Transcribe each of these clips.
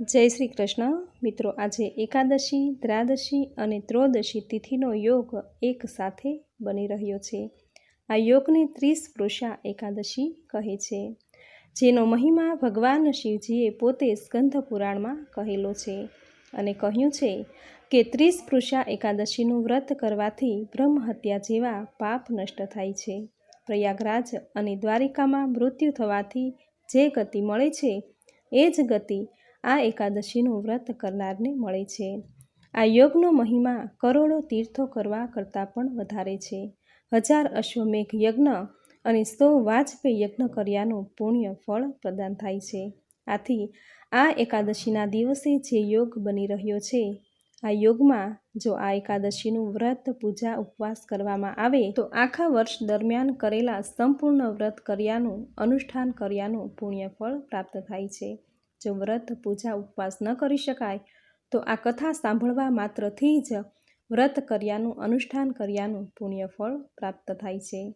જય શ્રી કૃષ્ણ. મિત્રો, આજે એકાદશી દ્રાદશી અને ત્રોદશી તિથિનો યોગ એક સાથે બની રહ્યો છે. આ યોગને ત્રીસ પુરુષા એકાદશી કહે છે, જેનો મહિમા ભગવાન શિવજીએ પોતે સ્કંધ પુરાણમાં કહેલો છે અને કહ્યું છે કે ત્રીસ પુરુષા એકાદશીનું વ્રત કરવાથી બ્રહ્મહત્યા જેવા પાપ નષ્ટ થાય છે. પ્રયાગરાજ અને દ્વારિકામાં મૃત્યુ થવાથી જે ગતિ મળે છે, એ જ ગતિ આ એકાદશીનું વ્રત કરનારને મળે છે. આ યોગનો મહિમા કરોડો તીર્થો કરવા કરતાં પણ વધારે છે. હજાર અશ્વમેઘ યજ્ઞ અને સો વાજપેયી યજ્ઞ કર્યાનું પુણ્ય ફળ પ્રદાન થાય છે. આથી આ એકાદશીના દિવસે જે યોગ બની રહ્યો છે, આ યોગમાં જો આ એકાદશીનું વ્રત પૂજા ઉપવાસ કરવામાં આવે, તો આખા વર્ષ દરમિયાન કરેલા સંપૂર્ણ વ્રત કર્યાનું, અનુષ્ઠાન કર્યાનું પુણ્યફળ પ્રાપ્ત થાય છે. જો વ્રત પૂજા ઉપવાસ ન કરી શકાય, તો આ કથા સાંભળવા માત્રથી જ વ્રત કર્યાનું, અનુષ્ઠાન કર્યાનું પુણ્યફળ પ્રાપ્ત થાય છે.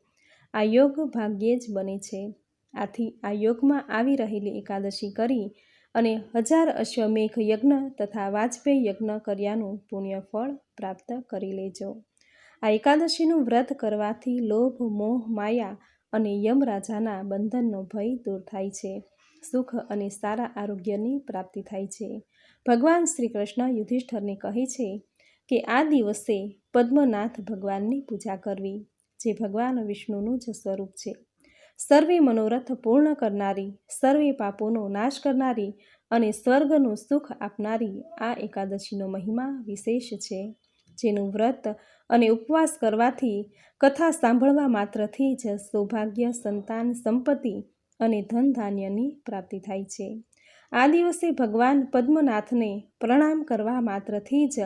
આ યોગ ભાગ્યે જ બને છે. આથી આ યોગમાં આવી રહેલી એકાદશી કરી અને હજાર અશ્વમેઘ યજ્ઞ તથા વાજપેયી યજ્ઞ કર્યાનું પુણ્યફળ પ્રાપ્ત કરી લેજો. આ એકાદશીનું વ્રત કરવાથી લોભ, મોહ, માયા અને યમરાજાના બંધનનો ભય દૂર થાય છે. સુખ અને સારા આરોગ્યની પ્રાપ્તિ થાય છે. ભગવાન શ્રી કૃષ્ણ યુધિષ્ઠરને કહે છે કે આ દિવસે પદ્મનાથ ભગવાનની પૂજા કરવી, જે ભગવાન વિષ્ણુનું જ સ્વરૂપ છે. સર્વે મનોરથ પૂર્ણ કરનારી, સર્વે પાપોનો નાશ કરનારી અને સ્વર્ગનું સુખ આપનારી આ એકાદશીનો મહિમા વિશેષ છે, જેનું વ્રત અને ઉપવાસ કરવાથી, કથા સાંભળવા માત્રથી જ સૌભાગ્ય, સંતાન, સંપત્તિ અને ધન ધાન્યની પ્રાપ્તિ થાય છે. આ દિવસે ભગવાન પદ્મનાથને પ્રણામ કરવા માત્રથી જ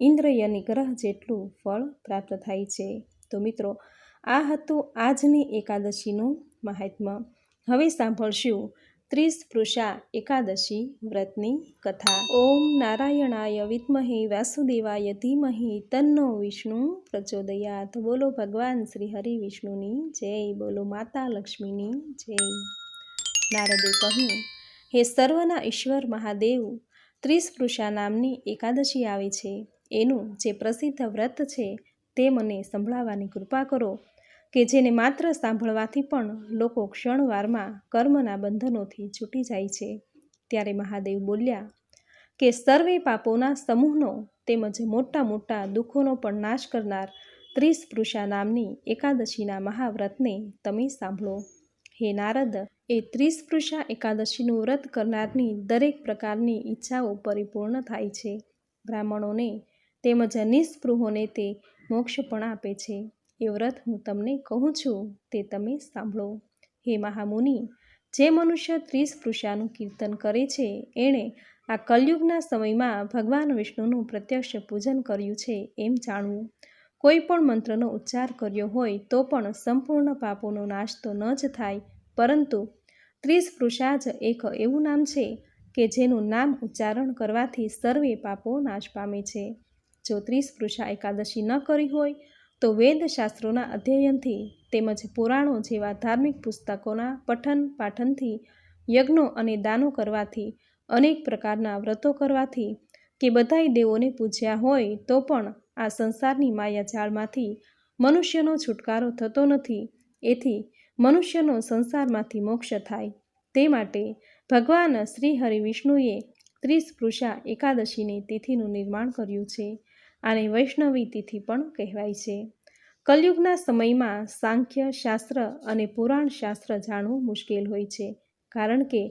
ઇન્દ્રયની ગ્રહ જેટલું ફળ પ્રાપ્ત થાય છે. તો મિત્રો, આ હતું આજની એકાદશીનું મહાત્મ્ય. હવે સાંભળશું ત્રીસ પુરુષા એકાદશી, વ્રતની કથા. ઓમ નારાયણાય વિદ્મહે વાસુદેવાય ધીમહી તન્નો વિષ્ણુ પ્રચોદયાત. બોલો ભગવાન શ્રી હરિ વિષ્ણુની જય. બોલો માતા લક્ષ્મીની જય. નારદે કહ્યું, હે સર્વના ઈશ્વર મહાદેવ ત્રીસ પુરુષા નામની એકાદશી આવે છે. એનું જે પ્રસિદ્ધ વ્રત છે, તે મને સંભળાવવાની કૃપા કરો. કે જેને માત્ર સાંભળવાથી પણ લોકો ક્ષણવારમાં કર્મના બંધનોથી છૂટી જાય છે. ત્યારે મહાદેવ બોલ્યા, કે સર્વે પાપોના સમૂહનો તેમજ મોટા મોટા દુઃખોનો પણ નાશ કરનાર ત્રિસ્પૃષા નામની એકાદશીના મહાવ્રતને તમે સાંભળો. હે નારદ, એ ત્રીસ પુરુષા એકાદશીનું વ્રત કરનારની દરેક પ્રકારની ઈચ્છાઓ પરિપૂર્ણ થાય છે. બ્રાહ્મણોને તેમજ નિસ્પૃહોને તે મોક્ષ પણ આપે છે. એ વ્રત હું તમને કહું છું તે તમે સાંભળો. હે મહામુનિ, જે મનુષ્ય ત્રીસ પુરુષાનું કીર્તન કરે છે, એણે આ કલયુગના સમયમાં ભગવાન વિષ્ણુનું પ્રત્યક્ષ પૂજન કર્યું છે એમ જાણવું. કોઈ પણ મંત્રનો ઉચ્ચાર કર્યો હોય તો પણ સંપૂર્ણ પાપોનો નાશ તો ન જ થાય, પરંતુ ત્રીસ પૃષા જ એક એવું નામ છે કે જેનું નામ ઉચ્ચારણ કરવાથી સર્વે પાપો નાશ પામે છે. જો ત્રીસ પુરુષા એકાદશી ન કરી હોય તો વેદશાસ્ત્રોના અધ્યયનથી તેમજ પુરાણો જેવા ધાર્મિક પુસ્તકોના પઠન પાઠનથી, યજ્ઞો અને દાનો કરવાથી, અનેક પ્રકારના વ્રતો કરવાથી કે બધાય દેવોને પૂજ્યા હોય તો પણ આ સંસારની માયાજાળમાંથી મનુષ્યનો છુટકારો થતો નથી, એથી મનુષ્યનો સંસારમાંથી મોક્ષ થાય. તે માટે ભગવાન શ્રી હરિ વિષ્ણુએ ત્રીસ પુરુષા એકાદશીની તિથિનું નિર્માણ કર્યું છે. આને વૈષ્ણવી તિથિ પણ કહેવાય છે. કલયુગના સમયમાં સાંખ્ય શાસ્ત્ર અને પુરાણ શાસ્ત્ર જાણવું મુશ્કેલ હોય છે, કારણ કે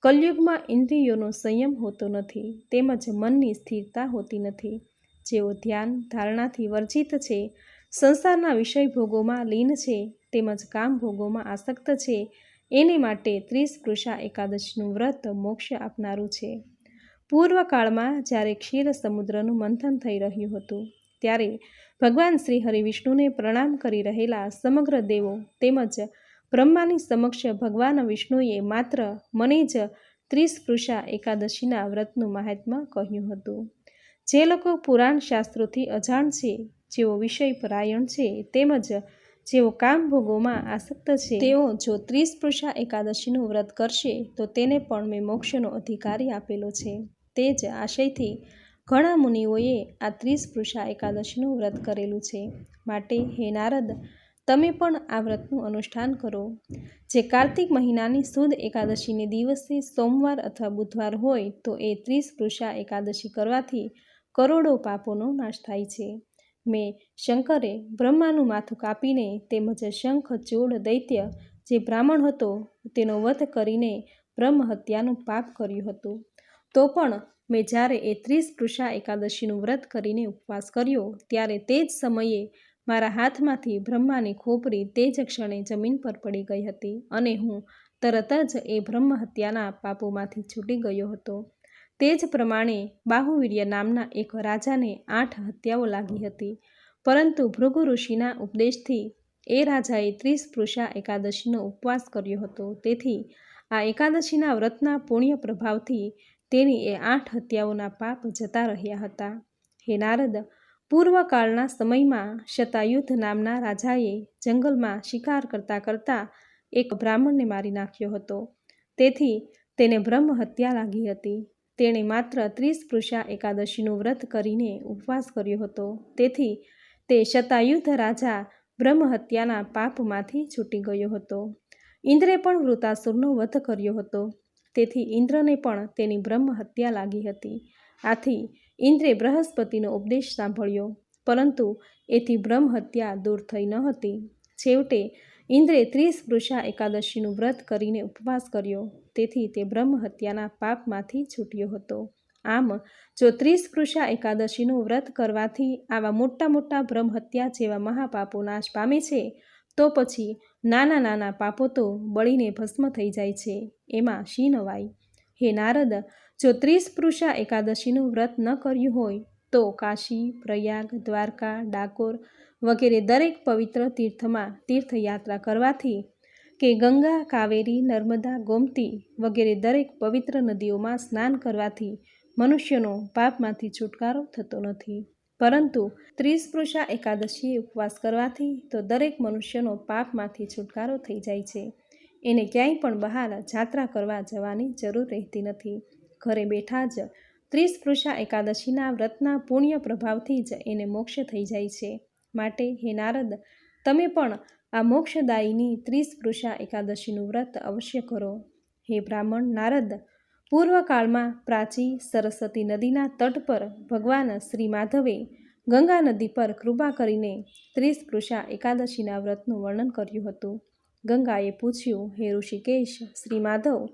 કલયુગમાં ઇન્દ્રિયોનો સંયમ હોતો નથી, તેમજ મનની સ્થિરતા હોતી નથી. જેઓ ધ્યાન ધારણાથી વર્જિત છે, સંસારના વિષય ભોગોમાં લીન છે, તેમજ કામ ભોગોમાં આસક્ત છે, એને માટે ત્રીસ કૃષા એકાદશીનું વ્રત મોક્ષ આપનારું છે. પૂર્વકાળમાં જ્યારે ક્ષીર સમુદ્રનું મંથન થઈ રહ્યું હતું, ત્યારે ભગવાન શ્રી હરિવિષ્ણુને પ્રણામ કરી રહેલા સમગ્ર દેવો તેમજ બ્રહ્માની સમક્ષ ભગવાન વિષ્ણુએ માત્ર મને જ ત્રિસ્પૃષા એકાદશીના વ્રતનું મહાત્મ્ય કહ્યું હતું. જે લોકો પુરાણ શાસ્ત્રોથી અજાણ છે, જેઓ વિષય પરાયણ છે તેમજ જેઓ કામ ભોગોમાં આસક્ત છે, તેઓ જો ત્રીસ એકાદશીનું વ્રત કરશે તો તેને પણ મેં મોક્ષનો અધિકારી આપેલો છે. તે જ આશયથી ઘણા મુનિઓએ આ ત્રિસ્પૃશા એકાદશીનું વ્રત કરેલું છે. માટે, હે નારદ, તમે પણ આ વ્રતનું અનુષ્ઠાન કરો. જે કાર્તિક મહિનાની સુદ એકાદશીને દિવસે સોમવાર અથવા બુધવાર હોય, તો એ ત્રિસ્પૃશા એકાદશી કરવાથી કરોડો પાપોનો નાશ થાય છે. મેં શંકરે બ્રહ્માનું માથું કાપીને તેમજ શંખ ચૂડ દૈત્ય જે બ્રાહ્મણ હતો, તેનો વધ કરીને બ્રહ્મ હત્યાનું પાપ કર્યું હતું. તો પણ મેં જ્યારે એ ત્રીસ પૃષા એકાદશીનું વ્રત કરીને ઉપવાસ કર્યો, ત્યારે તે જ સમયે મારા હાથમાંથી બ્રહ્માની ખોપરી તે જ ક્ષણે જમીન પર પડી ગઈ હતી અને હું તરત જ એ બ્રહ્મ હત્યાના પાપોમાંથી છૂટી ગયો હતો. તે જ પ્રમાણે બાહુવીર્ય નામના એક રાજાને આઠ હત્યાઓ લાગી હતી. પરંતુ ભૃગુ ઋષિના ઉપદેશથી એ રાજાએ ત્રીસ પૃષા એકાદશીનો ઉપવાસ કર્યો હતો. તેથી આ એકાદશીના વ્રતના પુણ્ય પ્રભાવથી તેની એ આઠ હત્યાઓના પાપ જતા રહ્યા હતા. હે નારદ, પૂર્વકાળના સમયમાં શતાયુદ્ધ નામના રાજાએ જંગલમાં શિકાર કરતાં કરતાં એક બ્રાહ્મણને મારી નાખ્યો હતો. તેથી તેને બ્રહ્મ હત્યા લાગી હતી. તેણે માત્ર ત્રીસ પૃષા એકાદશીનું વ્રત કરીને ઉપવાસ કર્યો હતો. તેથી તે શતાયુદ્ધ રાજા બ્રહ્મ હત્યાના પાપમાંથી છૂટી ગયો હતો. ઇન્દ્રે પણ વૃતાસુરનો વધ કર્યો હતો. તેથી ઇન્દ્રને પણ તેની બ્રહ્મ હત્યા લાગી હતી. આથી ઇન્દ્રે બૃહસ્પતિનો ઉપદેશ સાંભળ્યો, પરંતુ એથી બ્રહ્મ હત્યા દૂર થઈ ન હતી. છેવટે ઇન્દ્રે વૃષા એકાદશીનું વ્રત કરીને ઉપવાસ કર્યો, તેથી તે બ્રહ્મ હત્યાના પાપમાંથી છૂટ્યો હતો. આમ, જો ત્રીસ કૃષા એકાદશીનું વ્રત કરવાથી આવા મોટા મોટા બ્રહ્મ હત્યા જેવા મહાપાપો નાશ પામે છે, તો પછી નાના નાના પાપો તો બળીને ભસ્મ થઈ જાય છે. એમાં શી નવાઈ હે નારદ, જો ત્રીસ પુરુષા એકાદશીનું વ્રત ન કર્યું હોય, તો કાશી, પ્રયાગ, દ્વારકા, ડાકોર વગેરે દરેક પવિત્ર તીર્થમાં તીર્થયાત્રા કરવાથી કે ગંગા, કાવેરી, નર્મદા, ગોમતી વગેરે દરેક પવિત્ર નદીઓમાં સ્નાન કરવાથી મનુષ્યનો પાપમાંથી છુટકારો થતો નથી. પરંતુ ત્રિસ્પૃશા એકાદશીએ ઉપવાસ કરવાથી તો દરેક મનુષ્યનો પાપમાંથી છુટકારો થઈ જાય છે. એને ક્યાંય પણ બહાર જાત્રા કરવા જવાની જરૂર રહેતી નથી. ઘરે બેઠા જ ત્રિસ્પૃશા એકાદશીના વ્રતના પુણ્ય પ્રભાવથી જ એને મોક્ષ થઈ જાય છે. માટે હે નારદ, તમે પણ આ મોક્ષદાયીની ત્રિસ્પૃશા એકાદશીનું વ્રત અવશ્ય કરો. હે બ્રાહ્મણ, નારદ પૂર્વકાળમાં પ્રાચી સરસ્વતી નદીના તટ પર ભગવાન શ્રી માધવે ગંગા નદી પર કૃપા કરીને ત્રિસ્પૃશા એકાદશીના વ્રતનું વર્ણન કર્યું હતું. ગંગાએ પૂછ્યું, હે ઋષિકેશ, શ્રી માધવ,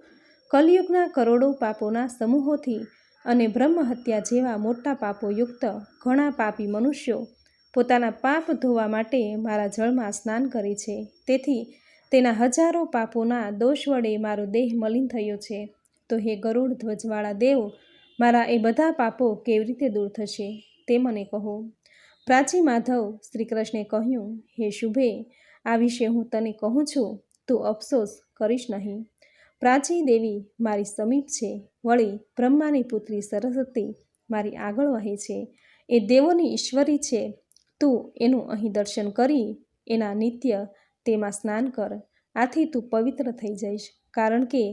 કલયુગના કરોડો પાપોના સમૂહોથી અને બ્રહ્મહત્યા જેવા મોટા પાપો યુક્ત ઘણા પાપી મનુષ્યો પોતાના પાપ ધોવા માટે મારા જળમાં સ્નાન કરે છે. તેથી તેના હજારો પાપોના દોષ વડે મારો દેહ મલિન થયો છે. તો હે ગરુડ ધ્વજવાળા દેવ, મારા એ બધા પાપો કેવી રીતે દૂર થશે તે મને કહો. પ્રાચી માધવ શ્રી કૃષ્ણે કહ્યું, હે શુભે, આ વિશે હું તને કહું છું, તું અફસોસ કરીશ નહીં. પ્રાચી દેવી મારી સમીપ છે, વળી બ્રહ્માની પુત્રી સરસ્વતી મારી આગળ વહે છે. એ દેવોની ઈશ્વરી છે, તું એનું અહીં દર્શન કરી, એના નિત્ય તેમાં સ્નાન કર. આથી તું પવિત્ર થઈ જઈશ, કારણ કે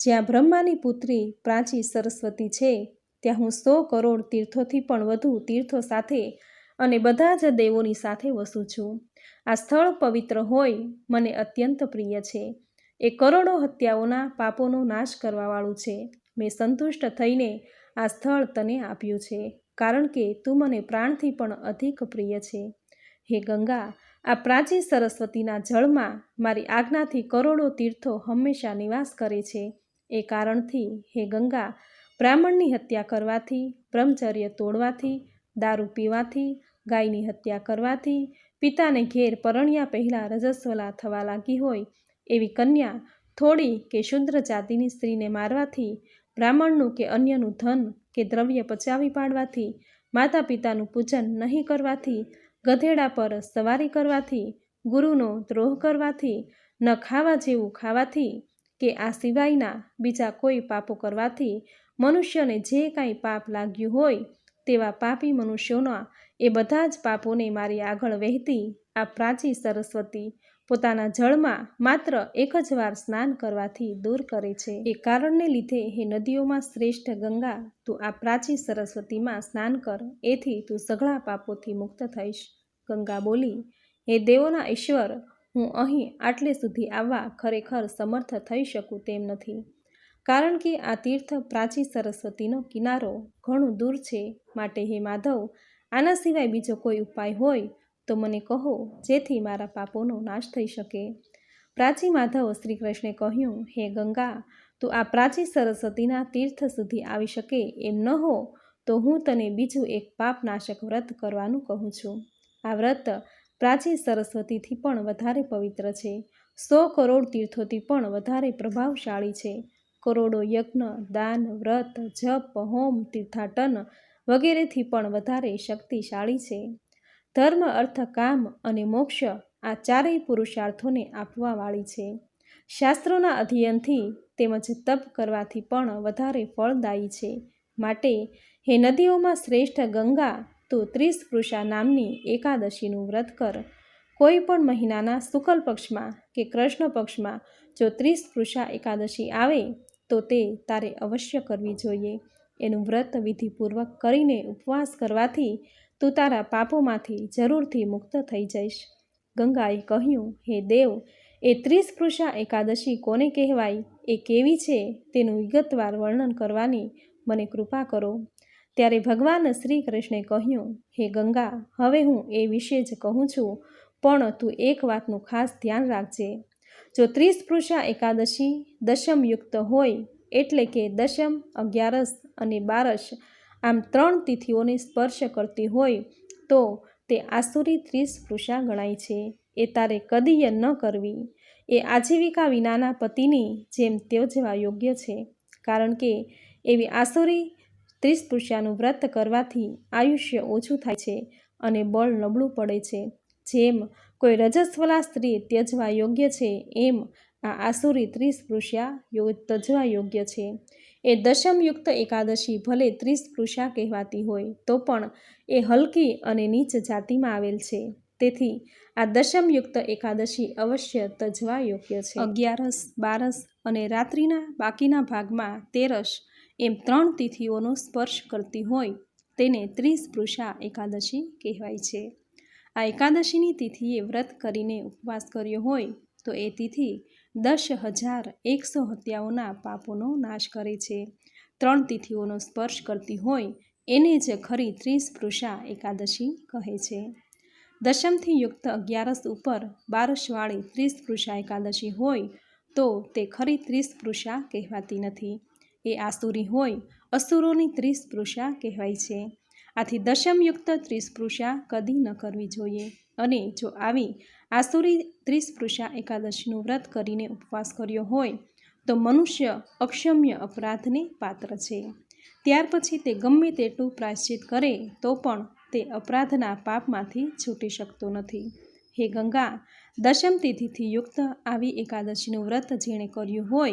જ્યાં બ્રહ્માની પુત્રી પ્રાચી સરસ્વતી છે, ત્યાં હું સો કરોડ તીર્થોથી પણ વધુ તીર્થો સાથે અને બધા જ દેવોની સાથે વસું છું. આ સ્થળ પવિત્ર હોય, મને અત્યંત પ્રિય છે. એ કરોડો હત્યાઓના પાપોનો નાશ કરવાવાળું છે. મેં સંતુષ્ટ થઈને આ સ્થળ તને આપ્યું છે, કારણ કે તું મને પ્રાણથી પણ અધિક પ્રિય છે. હે ગંગા, આ પ્રાચી સરસ્વતીના જળમાં મારી આજ્ઞાથી કરોડો તીર્થો હંમેશા નિવાસ કરે છે. એ કારણથી હે ગંગા, બ્રાહ્મણની હત્યા કરવાથી, બ્રહ્મચર્ય તોડવાથી, દારૂ પીવાથી, ગાયની હત્યા કરવાથી, પિતાને ઘેર પરણ્યા પહેલાં રજસ્વલા થવા લાગી હોય એવી કન્યા થોડી કે શુદ્ર જાતિની સ્ત્રીને મારવાથી, બ્રાહ્મણનું કે અન્યનું ધન કે દ્રવ્ય પચાવી પાડવાથી માતા પિતાનું પૂજન નહીં કરવાથી, ગધેડા પર સવારી કરવાથી, ગુરુનો દ્રોહ કરવાથી, ન ખાવા જેવું ખાવાથી કે આ સિવાયના બીજા કોઈ પાપો કરવાથી મનુષ્યને જે કાંઈ પાપ લાગ્યું હોય તેવા પાપી મનુષ્યોના એ બધા જ પાપોને મારી આગળ વહેતી આ પ્રાચી સરસ્વતી પોતાના જળમાં માત્ર એક જ વાર સ્નાન કરવાથી દૂર કરે છે. એ કારણને લીધે હે નદીઓમાં શ્રેષ્ઠ ગંગા, તું આ પ્રાચી સરસ્વતીમાં સ્નાન કર, એથી તું સઘળા પાપોથી મુક્ત થઈશ. ગંગા બોલી, હે દેવોના ઈશ્વર હું અહીં આટલે સુધી આવવા ખરેખર સમર્થ થઈ શકું તેમ નથી. કારણ કે આ તીર્થ પ્રાચી સરસ્વતીનો કિનારો ઘણું દૂર છે. માટે હે માધવ, આના સિવાય બીજો કોઈ ઉપાય હોય તો મને કહો, જેથી મારા પાપોનો નાશ થઈ શકે. પ્રાચી માધવ શ્રી કૃષ્ણે કહ્યું, હે ગંગા, તું આ પ્રાચી સરસ્વતીના તીર્થ સુધી આવી શકે એમ ન હો, તો હું તને બીજું એક પાપનાશક વ્રત કરવાનું કહું છું. આ વ્રત પ્રાચી સરસ્વતીથી પણ વધારે પવિત્ર છે. સો કરોડ તીર્થોથી પણ વધારે પ્રભાવશાળી છે. કરોડો યજ્ઞ, દાન, વ્રત, જપ, હોમ, તીર્થાટન વગેરેથી પણ વધારે શક્તિશાળી છે. ધર્મ, અર્થ, કામ અને મોક્ષ આ ચારેય પુરુષાર્થોને આપવાવાળી છે. શાસ્ત્રોના અધ્યયનથી તેમજ તપ કરવાથી પણ વધારે ફળદાયી છે. માટે હે નદીઓમાં શ્રેષ્ઠ ગંગા તો ત્રીસ કૃષા નામની એકાદશીનું વ્રત કર. કોઈ પણ મહિનાના શુકલ પક્ષમાં કે કૃષ્ણ પક્ષમાં જો ત્રીસ કૃષા એકાદશી આવે, તો તે તારે અવશ્ય કરવી જોઈએ. એનું વ્રત વિધિપૂર્વક કરીને ઉપવાસ કરવાથી તું તારા પાપોમાંથી જરૂરથી મુક્ત થઈ જઈશ. ગંગાએ કહ્યું, હે દેવ, એ ત્રીસ કૃષા એકાદશી કોને કહેવાય? એ કેવી છે? તેનું વિગતવાર વર્ણન કરવાની મને કૃપા કરો. ત્યારે ભગવાન શ્રી કૃષ્ણે કહ્યું, હે ગંગા, હવે હું એ વિશે જ કહું છું, પણ તું એક વાતનું ખાસ ધ્યાન રાખજે. જો ત્રીસ પૃષા એકાદશી દશમયુક્ત હોય, એટલે કે દશમ, અગિયારસ અને બારસ આમ ત્રણ તિથિઓને સ્પર્શ કરતી હોય, તો તે આસુરી ત્રીસ પૃષા ગણાય છે. એ તારે કદીય ન કરવી. એ આજીવિકા વિનાના પતિની જેમ ત્યજવા યોગ્ય છે. કારણ કે એવી આસુરી ત્રીસ પુરુષાનું વ્રત કરવાથી આયુષ્ય ઓછું થાય છે અને બળ નબળું પડે છે. જેમ કોઈ રજસ્વલા સ્ત્રી ત્યજવા યોગ્ય છે, એમ આ આસુરી ત્રીસ પુરુષા તજવા યોગ્ય છે. એ દશમયુક્ત એકાદશી ભલે ત્રીસ પુરુષા કહેવાતી હોય, તો પણ એ હલકી અને નીચ જાતિમાં આવેલ છે. તેથી આ દશમયુક્ત એકાદશી અવશ્ય તજવા યોગ્ય છે. અગિયારસ, બારસ અને રાત્રિના બાકીના ભાગમાં તેરસ એમ ત્રણ તિથિઓનો સ્પર્શ કરતી હોય તેને ત્રીસ પુરુષા એકાદશી કહેવાય છે. આ એકાદશીની તિથિએ વ્રત કરીને ઉપવાસ કર્યો હોય તો એ તિથિ દસ હજાર એકસો હત્યાઓના પાપોનો નાશ કરે છે. ત્રણ તિથિઓનો સ્પર્શ કરતી હોય એને જ ખરી ત્રીસ પુરુષા એકાદશી કહે છે. દશમથી યુક્ત અગિયારસ ઉપર બારસવાળી ત્રીસ પુરુષા એકાદશી હોય તો તે ખરી ત્રીસ પુરુષા કહેવાતી નથી. એ આસુરી હોય, અસુરોની ત્રીસ કહેવાય છે. આથી દશમયુક્ત ત્રીસ કદી ન કરવી જોઈએ. અને જો આવી આસુરી ત્રીસ એકાદશીનું વ્રત કરીને ઉપવાસ કર્યો હોય, તો મનુષ્ય અક્ષમ્ય અપરાધને પાત્ર છે. ત્યાર પછી તે ગમે તેટલું પ્રાયશ્ચિત કરે, તો પણ તે અપરાધના પાપમાંથી છૂટી શકતો નથી. હે ગંગા, દશમ તિથિથી યુક્ત આવી એકાદશીનું વ્રત જેણે કર્યું હોય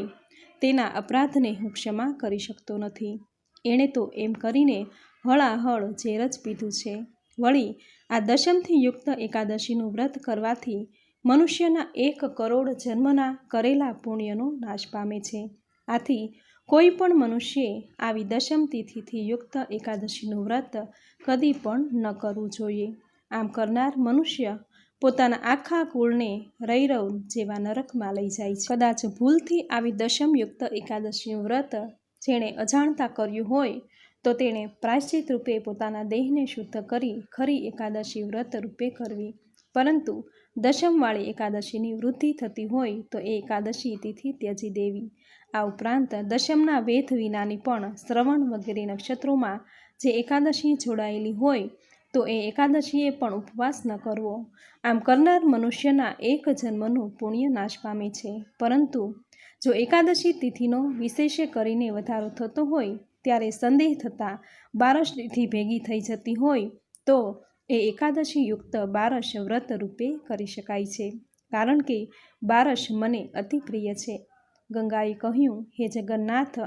તેના અપરાધને હું ક્ષમા કરી શકતો નથી. એણે તો એમ કરીને હળાહળ ઝેર જ પીધું છે. વળી, આ દશમથી યુક્ત એકાદશીનું વ્રત કરવાથી મનુષ્યના એક કરોડ જન્મના કરેલા પુણ્યનો નાશ પામે છે. આથી, કોઈ પણ મનુષ્યે આવી દશમ તિથિથી યુક્ત એકાદશીનું વ્રત કદી પણ ન કરવું જોઈએ. આમ કરનાર મનુષ્ય પોતાના આખા કુળને રૈરવ જેવા નરકમાં લઈ જાય છે. કદાચ ભૂલથી આવી દશમયુક્ત એકાદશીનું વ્રત જેણે અજાણતા કર્યું હોય, તો તેણે પ્રાયશ્ચિત રૂપે પોતાના દેહને શુદ્ધ કરી ખરી એકાદશી વ્રત રૂપે કરવી. પરંતુ દશમવાળી એકાદશીની વૃદ્ધિ થતી હોય, તો એ એકાદશી તિથિ ત્યજી દેવી. આ ઉપરાંત દશમના વેધ વિનાની પણ શ્રવણ વગેરે નક્ષત્રોમાં જે એકાદશી જોડાયેલી હોય તો એ એકાદશીએ પણ ઉપવાસ ન કરવો. આમ કરનાર મનુષ્યના એક જન્મનું પુણ્ય નાશ પામે છે. પરંતુ જો એકાદશી તિથિનો વિશેષે કરીને વધારો થતો હોય, ત્યારે સંદેહ થતાં બારસ તિથિ ભેગી થઈ જતી હોય, તો એ એકાદશી યુક્ત બારસ વ્રત રૂપે કરી શકાય છે. કારણ કે બારસ મને અતિ પ્રિય છે. ગંગાએ કહ્યું, હે જગન્નાથ,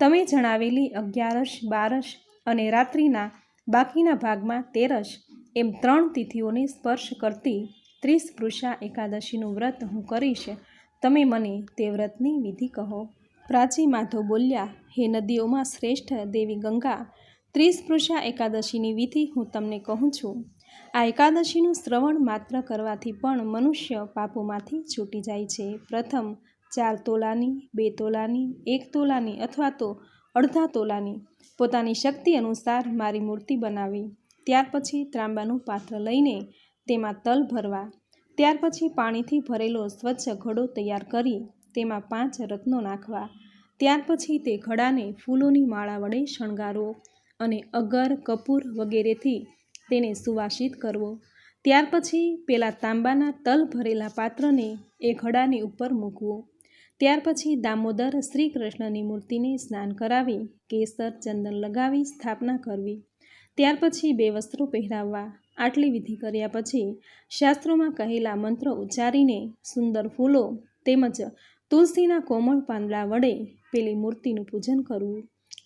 તમે જણાવેલી અગિયારસ બારસ અને રાત્રિના બાકીના ભાગમાં તેરસ એમ ત્રણ તિથિઓને સ્પર્શ કરતી ત્રીસ પૃષા એકાદશીનું વ્રત હું કરીશ. તમે મને તે વ્રતની વિધિ કહો. પ્રાચી માધવ બોલ્યા, હે નદીઓમાં શ્રેષ્ઠ દેવી ગંગા ત્રીસ પૃષા એકાદશીની વિધિ હું તમને કહું છું. આ એકાદશીનું શ્રવણ માત્ર કરવાથી પણ મનુષ્ય પાપોમાંથી છૂટી જાય છે. પ્રથમ, ચાર તોલાની, બે તોલાની, એક તોલાની અથવા તો અડધા તોલાની પોતાની શક્તિ અનુસાર મારી મૂર્તિ બનાવી. ત્યાર પછી ત્રાંબાનું પાત્ર લઈને તેમાં તલ ભરવા. ત્યાર પછી પાણીથી ભરેલો સ્વચ્છ ઘડો તૈયાર કરી તેમાં પાંચ રત્નો નાખવા. ત્યાર પછી તે ઘડાને ફૂલોની માળા વડે શણગારવો અને અગર, કપૂર વગેરેથી તેને સુવાસિત કરવો. ત્યાર પછી પેલા તાંબાના તલ ભરેલા પાત્રને એ ઘડાની ઉપર મૂકવું. ત્યાર પછી દામોદર શ્રી કૃષ્ણની મૂર્તિને સ્નાન કરાવી, કેસર, ચંદન લગાવી, સ્થાપના કરવી. ત્યાર પછી બે વસ્ત્રો પહેરાવવા. આટલી વિધિ કર્યા પછી શાસ્ત્રોમાં કહેલા મંત્રો ઉચ્ચારીને સુંદર ફૂલો તેમજ તુલસીના કોમળ પાંદડા વડે પેલી મૂર્તિનું પૂજન કરવું.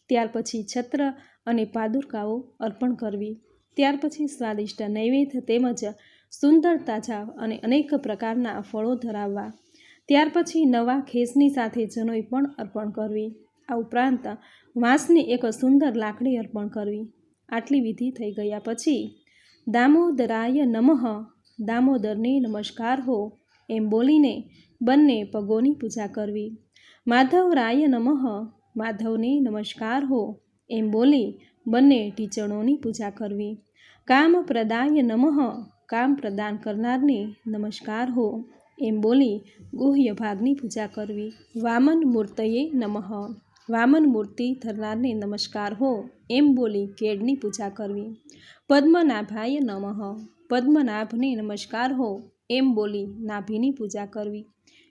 ત્યાર પછી છત્ર અને પાદુરકાઓ અર્પણ કરવી. ત્યાર પછી સ્વાદિષ્ટ નૈવેદ્ય તેમજ સુંદર તાજા અને અનેક પ્રકારના ફળો ધરાવવા. ત્યાર પછી નવા ખેસની સાથે જનોઈ પણ અર્પણ કરવી. આ ઉપરાંત વાંસની એક સુંદર લાકડી અર્પણ કરવી. આટલી વિધિ થઈ ગયા પછી, દામોદરાય નમઃ, દામોદરને નમસ્કાર હો એમ બોલીને બંને પગોની પૂજા કરવી. માધવરાય નમઃ, માધવને નમસ્કાર હો એમ બોલી બંને ટીચણોની પૂજા કરવી. કામ પ્રદાય નમઃ, કામ પ્રદાન કરનારને નમસ્કાર હો એમ બોલી ગુહ્ય ભાગની પૂજા કરવી. વામન મૂર્તયે નમઃ. વામન મૂર્તિ ધરનારને નમસ્કાર હો, એમ બોલી કેડની પૂજા કરવી. પદ્મનાભાય નમઃ. પદ્મનાભને નમસ્કાર હો, એમ બોલી નાભીની પૂજા કરવી.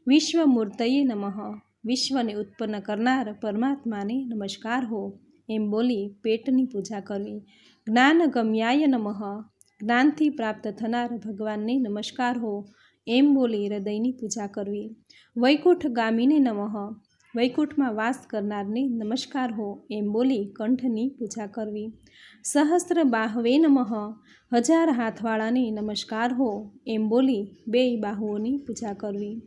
વિશ્વમૂર્તયે નમઃ. વિશ્વને ઉત્પન્ન કરનાર પરમાત્માને નમસ્કાર હો, એમ બોલી પેટની પૂજા કરવી. જ્ઞાનગમ્યાય નમઃ. જ્ઞાનથી પ્રાપ્ત થનાર ભગવાનને નમસ્કાર હો એમ બોલી હૃદયની પૂજા કરવી. વૈકુંઠ ગામીને નમઃ. વૈકુંઠમાં વાસ કરનારને નમસ્કાર હો એમ બોલી કંઠની પૂજા કરવી. સહસ્ત્ર બાહવે નમઃ. હજાર હાથવાળાને નમસ્કાર હો એમ બોલી બે બાહુઓની પૂજા કરવી.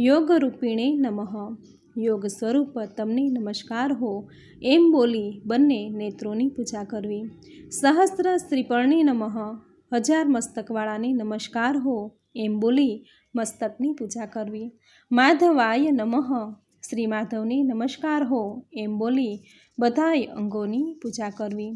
યોગ રૂપિણે નમઃ. યોગ સ્વરૂપ તમને નમસ્કાર હો એમ બોલી બંને નેત્રોની પૂજા કરવી. સહસ્ત્ર શ્રીપર્ણે નમઃ. હજાર મસ્તકવાળાને નમસ્કાર હો એમ બોલી મસ્તકની પૂજા કરવી. માધવાય નમઃ. શ્રી માધવને નમસ્કાર હો. એમ બોલી બધાય અંગોની પૂજા કરવી.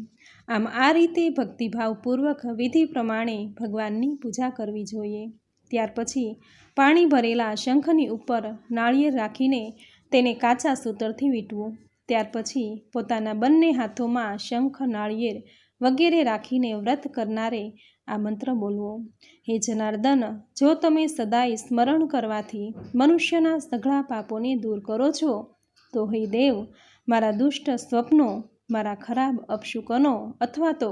આમ આ રીતે ભક્તિભાવપૂર્વક વિધિ પ્રમાણે ભગવાનની પૂજા કરવી જોઈએ. ત્યાર પછી પાણી ભરેલા શંખની ઉપર નાળિયેર રાખીને તેને કાચા સૂતરથી વીંટવું. ત્યાર પછી પોતાના બંને હાથોમાં શંખ, નાળિયેર વગેરે રાખીને વ્રત કરનારે આ મંત્ર બોલવો. હે જનાર્દન, જો તમે સદાય સ્મરણ કરવાથી મનુષ્યના સઘળા પાપોને દૂર કરો છો, તો હે દેવ, મારા દુષ્ટ સ્વપ્નો, મારા ખરાબ અપશુકનો અથવા તો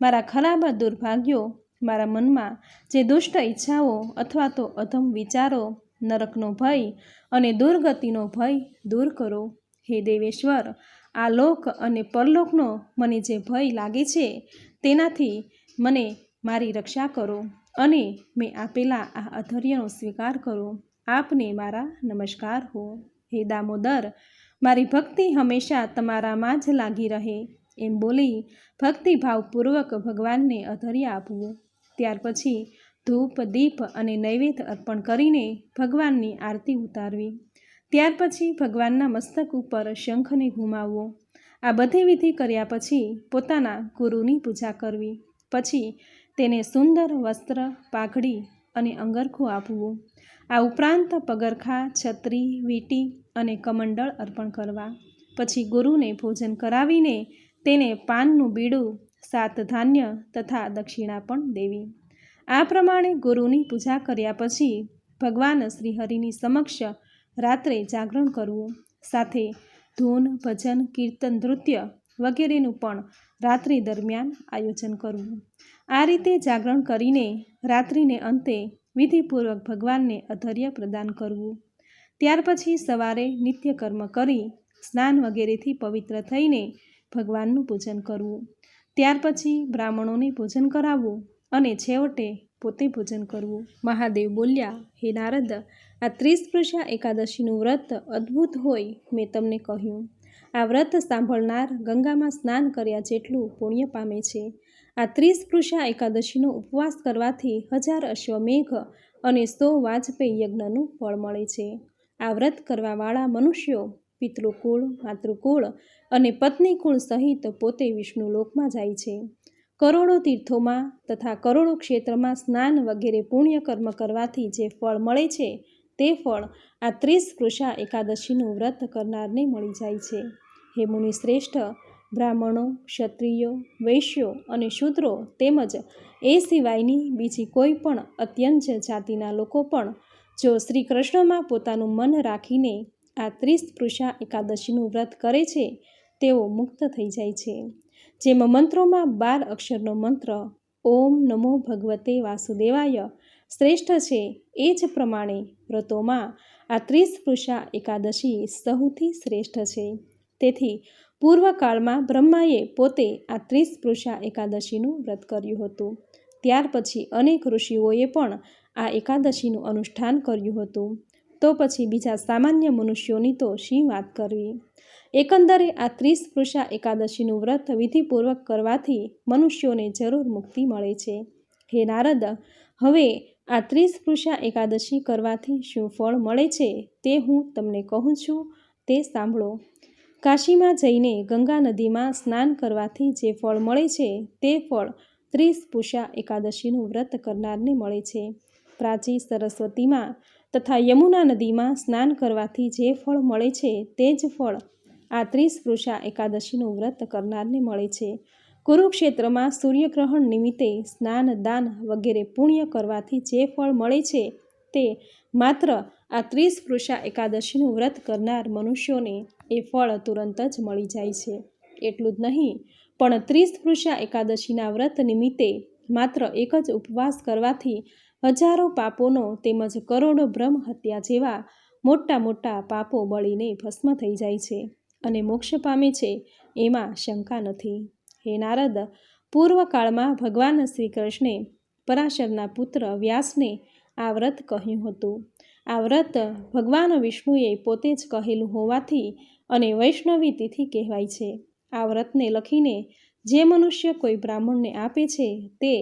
મારા ખરાબ દુર્ભાગ્યો, મારા મનમાં જે દુષ્ટ ઈચ્છાઓ અથવા તો અધમ વિચારો, નરકનો ભય અને દુર્ગતિનો ભય દૂર કરો. હે દેવેશ્વર, આ લોક અને પરલોકનો મને જે ભય લાગે છે, તેનાથી મને મારી રક્ષા કરો અને મેં આપેલા આ અધર્યનો સ્વીકાર કરો. આપને મારા નમસ્કાર હો. હે દામોદર, મારી ભક્તિ હંમેશા તમારામાં જ લાગી રહે. એમ બોલી ભક્તિભાવપૂર્વક ભગવાનને અધર્ય આપવું. ત્યાર પછી ધૂપ, દીપ અને નૈવેદ્ય અર્પણ કરીને ભગવાનની આરતી ઉતારવી. ત્યાર પછી ભગવાનના મસ્તક ઉપર શંખને ઘુમાવવો. આ બધી વિધિ કર્યા પછી પોતાના ગુરુની પૂજા કરવી. પછી તેને સુંદર વસ્ત્ર, પાઘડી અને અંગરખું આપવું. આ ઉપરાંત પગરખા, છત્રી, વીંટી અને કમંડળ અર્પણ કરવા. પછી ગુરુને ભોજન કરાવીને તેને પાનનું બીડું, સાત ધાન્ય તથા દક્ષિણા પણ દેવી. આ પ્રમાણે ગુરુની પૂજા કર્યા પછી ભગવાન શ્રીહરિની સમક્ષ રાત્રે જાગરણ કરવું. સાથે ધૂન, ભજન, કીર્તન, નૃત્ય વગેરેનું પણ રાત્રિ દરમિયાન આયોજન કરવું. આ રીતે જાગરણ કરીને રાત્રિને અંતે વિધિપૂર્વક ભગવાનને અધર્ય પ્રદાન કરવું. ત્યાર પછી સવારે નિત્યકર્મ કરી સ્નાન વગેરેથી પવિત્ર થઈને ભગવાનનું પૂજન કરવું. ત્યાર પછી બ્રાહ્મણોને ભોજન કરાવવું અને છેવટે પોતે ભોજન કરવું. મહાદેવ બોલ્યા, હે નારદ, આ ત્રીસ એકાદશીનું વ્રત અદ્ભુત હોય, મેં તમને કહ્યું. આ વ્રત સાંભળનાર ગંગામાં સ્નાન કર્યા જેટલું પુણ્ય પામે છે. આ ત્રીસ કૃષા એકાદશીનો ઉપવાસ કરવાથી હજાર અશ્વમેઘ અને સો વાજપેયી યજ્ઞનું ફળ મળે છે. આ વ્રત કરવાવાળા મનુષ્યો પિતૃકુળ, માતૃકુળ અને પત્નીકુળ સહિત પોતે વિષ્ણુ લોકમાં જાય છે. કરોડો તીર્થોમાં તથા કરોડો ક્ષેત્રમાં સ્નાન વગેરે પુણ્ય કર્મ કરવાથી જે ફળ મળે છે તે ફળ આ ત્રીસ કૃષા એકાદશીનું વ્રત કરનારને મળી જાય છે. હે મુનિ શ્રેષ્ઠ, બ્રાહ્મણો, ક્ષત્રિયો, વૈશ્યો અને શૂદ્રો તેમજ એ સિવાયની બીજી કોઈ પણ અત્યંત જાતિના લોકો પણ જો શ્રી કૃષ્ણમાં પોતાનું મન રાખીને આ ત્રીસ પૃષા એકાદશીનું વ્રત કરે છે, તેઓ મુક્ત થઈ જાય છે. જેમાં મંત્રોમાં બાર અક્ષરનો મંત્ર, ઓમ નમો ભગવતે વાસુદેવાય શ્રેષ્ઠ છે એ જ પ્રમાણે વ્રતોમાં આ ત્રીસ પૃષા એકાદશી સૌથી શ્રેષ્ઠ છે. તેથી પૂર્વકાળમાં બ્રહ્માએ પોતે આ ત્રીસ પૃષા એકાદશીનું વ્રત કર્યું હતું. ત્યાર પછી અનેક ઋષિઓએ પણ આ એકાદશીનું અનુષ્ઠાન કર્યું હતું. તો પછી બીજા સામાન્ય મનુષ્યોની તો શી વાત કરવી? એકંદરે આ ત્રીસ પૃષા એકાદશીનું વ્રત વિધિપૂર્વક કરવાથી મનુષ્યોને જરૂર મુક્તિ મળે છે. હે નારદ, હવે આ ત્રીસ પૃષા એકાદશી કરવાથી શું ફળ મળે છે તે હું તમને કહું છું, તે સાંભળો. કાશીમાં જઈને ગંગા નદીમાં સ્નાન કરવાથી જે ફળ મળે છે તે ફળ ત્રીસ પુષા એકાદશીનું વ્રત કરનારને મળે છે. પ્રાચી સરસ્વતીમાં તથા યમુના નદીમાં સ્નાન કરવાથી જે ફળ મળે છે તે જ ફળ આ ત્રીસ પૃષા એકાદશીનું વ્રત કરનારને મળે છે. કુરુક્ષેત્રમાં સૂર્યગ્રહણ નિમિત્તે સ્નાન, દાન વગેરે પુણ્ય કરવાથી જે ફળ મળે છે તે માત્ર આ ત્રીસ પુરુષા એકાદશીનું વ્રત કરનાર મનુષ્યોને એ ફળ તુરંત જ મળી જાય છે. એટલું જ નહીં, પણ ત્રીસ પુરુષા એકાદશીના વ્રત નિમિત્તે માત્ર એક જ ઉપવાસ કરવાથી હજારો પાપોનો તેમજ કરોડો બ્રહ્મ હત્યા જેવા મોટા મોટા પાપો બળીને ભસ્મ થઈ જાય છે અને મોક્ષ પામે છે, એમાં શંકા નથી. હે નારદ, પૂર્વકાળમાં ભગવાન શ્રી કૃષ્ણે પરાશરના પુત્ર વ્યાસને આ વ્રત કહ્યું હતું. આ વ્રત ભગવાન વિષ્ણુએ પોતે જ કહેલું હોવાથી અને વૈષ્ણવી તિથિ કહેવાય છે. આ વ્રતને લખીને જે મનુષ્ય કોઈ બ્રાહ્મણને આપે છે તે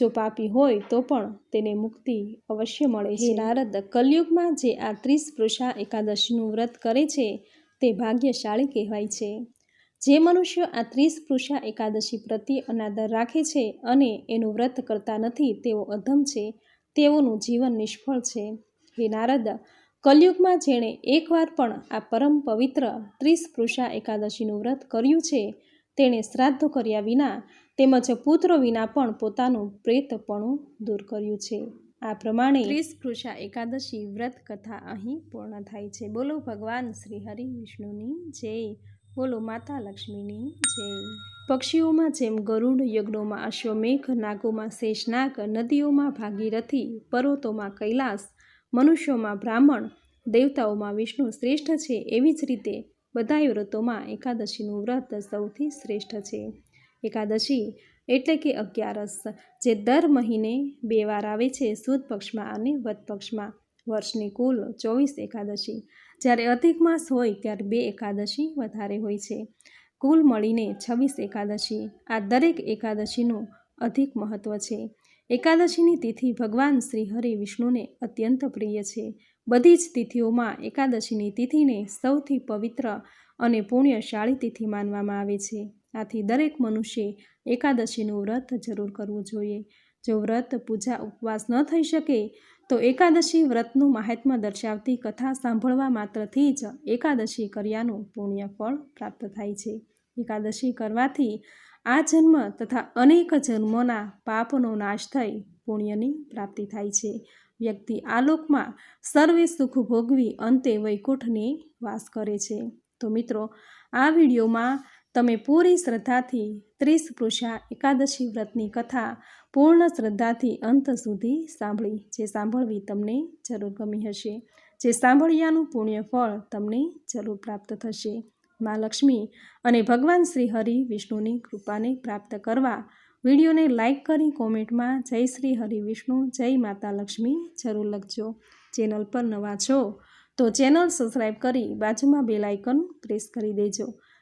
જો પાપી હોય તો પણ તેને મુક્તિ અવશ્ય મળે છે. નારદ, કલયુગમાં જે આ ત્રીસ પૃષા એકાદશીનું વ્રત કરે છે તે ભાગ્યશાળી કહેવાય છે. જે મનુષ્ય આ ત્રીસ કૃષા એકાદશી પ્રત્યે અનાદર રાખે છે અને એનું વ્રત કરતા નથી, તેઓ અધમ છે. તેઓનું જીવન નિષ્ફળ છે. હે નારદ, કલયુગમાં જેણે એકવાર પણ આ પરમ પવિત્ર ત્રીસ કૃષા એકાદશીનું વ્રત કર્યું છે, તેણે શ્રાદ્ધ કર્યા વિના તેમજ પુત્રો વિના પણ પોતાનું પ્રેતપણું દૂર કર્યું છે. આ પ્રમાણે ત્રીસ કૃષા એકાદશી વ્રત કથા અહીં પૂર્ણ થાય છે. બોલો ભગવાન શ્રી હરિ વિષ્ણુની જય. બોલો, માતા લક્ષ્મીની જય. પક્ષીઓમાં જેમ ગરુડ યજ્ઞોમાં અશ્વમેઘ નાગોમાં શેષનાગ નદીઓમાં ભાગીરથી, પર્વતોમાં કૈલાસ, મનુષ્યોમાં બ્રાહ્મણ, દેવતાઓમાં વિષ્ણુ શ્રેષ્ઠ છે, એવી જ રીતે બધાય વ્રતોમાં એકાદશીનું વ્રત સૌથી શ્રેષ્ઠ છે. એકાદશી એટલે કે અગિયારસ, જે દર મહિને બે વાર આવે છે, સુદ પક્ષમાં અને વધ પક્ષમાં. વર્ષની કુલ ચોવીસ એકાદશી. જ્યારે અધિક માસ હોય ત્યારે બે એકાદશી વધારે હોય છે. કુલ મળીને છવ્વીસ એકાદશી આ દરેક એકાદશીનું અધિક મહત્ત્વ છે. એકાદશીની તિથિ ભગવાન શ્રી હરિ વિષ્ણુને અત્યંત પ્રિય છે. બધી જ તિથિઓમાં એકાદશીની તિથિને સૌથી પવિત્ર અને પુણ્યશાળી તિથિ માનવામાં આવે છે. આથી દરેક મનુષ્યે એકાદશીનું વ્રત જરૂર કરવું જોઈએ. જો વ્રત, પૂજા, ઉપવાસ ન થઈ શકે તો એકાદશી વ્રતનું મહાત્મ્ય દર્શાવતી કથા સાંભળવા માત્રથી જ એકાદશી કર્યાનું પુણ્ય ફળ પ્રાપ્ત થાય છે. એકાદશી કરવાથી આ જન્મ તથા અનેક જન્મોના પાપનો નાશ થઈ પુણ્યની પ્રાપ્તિ થાય છે. વ્યક્તિ આલોકમાં સર્વે સુખ ભોગવી અંતે વૈકુંઠને વાસ કરે છે. તો મિત્રો, આ વિડીયોમાં તમે પૂરી શ્રદ્ધાથી ત્રીસ પુરુષા એકાદશી વ્રતની કથા પૂર્ણ શ્રદ્ધાથી અંત સુધી સાંભળી, જે સાંભળવી તમને જરૂર ગમી હશે. જે સાંભળ્યાનું પુણ્ય ફળ તમને જરૂર પ્રાપ્ત થશે. મા લક્ષ્મી અને ભગવાન શ્રી હરિ વિષ્ણુની કૃપાને પ્રાપ્ત કરવા વિડીયોને લાઇક કરી કોમેન્ટમાં જય શ્રી હરિ વિષ્ણુ, જય માતા લક્ષ્મી જરૂર લખજો. ચેનલ પર નવા છો તો ચેનલ સબસ્ક્રાઈબ કરી બાજુમાં બેલ આઇકન પ્રેસ કરી દેજો.